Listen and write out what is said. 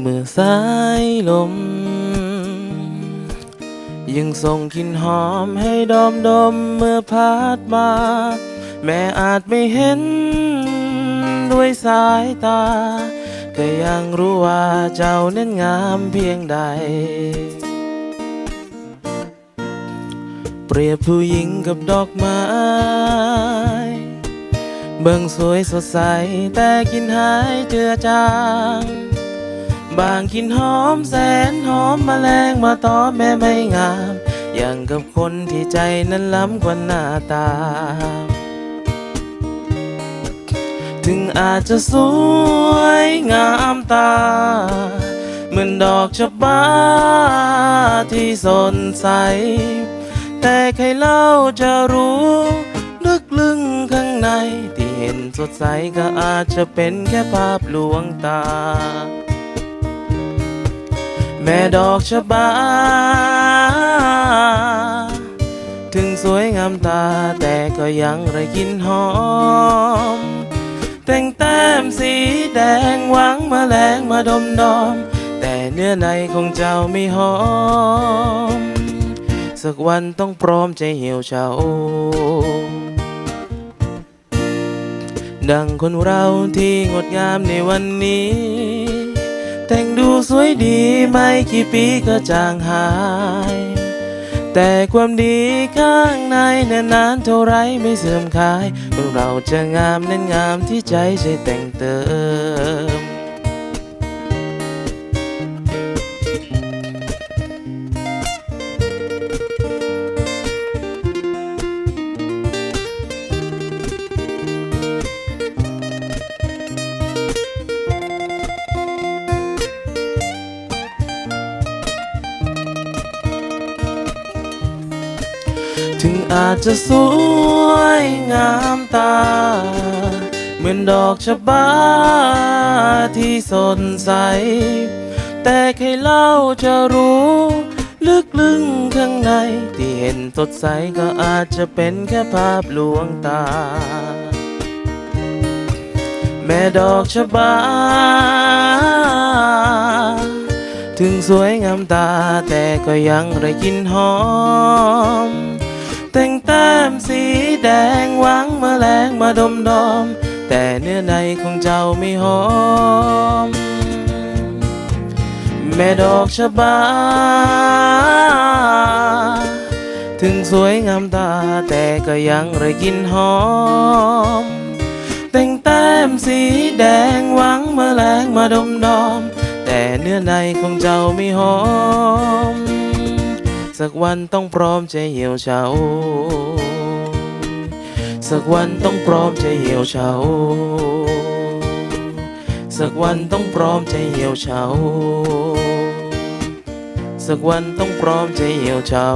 เมื่อสา ยังส่งกลิ่นหอมให้ดอมดมเมื่อพัดมา แม้อาจไม่เห็นด้วยสายตา ก็ยังรู้ว่าเจ้านั้นงามเพียงใด เปรียบผู้หญิงกับดอกไม้ เบิ่งสวยสดใสแต่กินหายเจือจาง บางกินหอมแสนหอมแมลงมาตอมแม่ไม่งาม อย่างกับคนที่ใจนั้นล้ำกว่าหน้าตา ถึงอาจจะสวยงามตา เหมือนดอกชะบาที่สดใส แต่ใครเล่าจะรู้ลึกลึงข้างใน ที่เห็นสดใสก็อาจจะเป็นแค่ภาพลวงตา แม่ดอกชะบา ถึงสวยงามตาแต่ก็ยังไรกินหอม แต่งแต้มสีแดงหวังมาแรงมาดมดอม แต่เนื้อในของเจ้าไม่หอม สักวันต้องพร้อมใจเหี่ยวเฉาดังคนเราที่งดงามในวันนี้ แต่งดูสวยดีไม่กี่ปีก็จางหาย แต่ความดีข้างในนานนานเท่าไรไม่เสื่อมคลายเราจะงามนั้นงามที่ใจใช่แต่งเติม ถึงอาจจะสวยงามตา เหมือนดอกชะบาที่สดใส แต่ใครเล่าจะรู้ ลึกลึงข้างใน ที่เห็นสดใสก็อาจจะเป็นแค่ภาพลวงตา แม่ดอกชะบา ถึงสวยงามตาแต่ก็ยังไรกลินหอม มาดมดอม แต่เนื้อในของเจ้าไม่หอม แม่ดอกชะบา ถึงสวยงามตาแต่ก็ยังไรกินหอม แต่งแต้มสีแดงหวังแมลงมาดมดอม แต่เนื้อในของเจ้าไม่หอม สักวันต้องพร้อมจะเหี่ยวเฉา สักวันต้องพร้อมจะเหี่ยวเฉา สักวันต้องพร้อมจะเหี่ยวเฉา สักวันต้องพร้อมจะเหี่ยวเฉา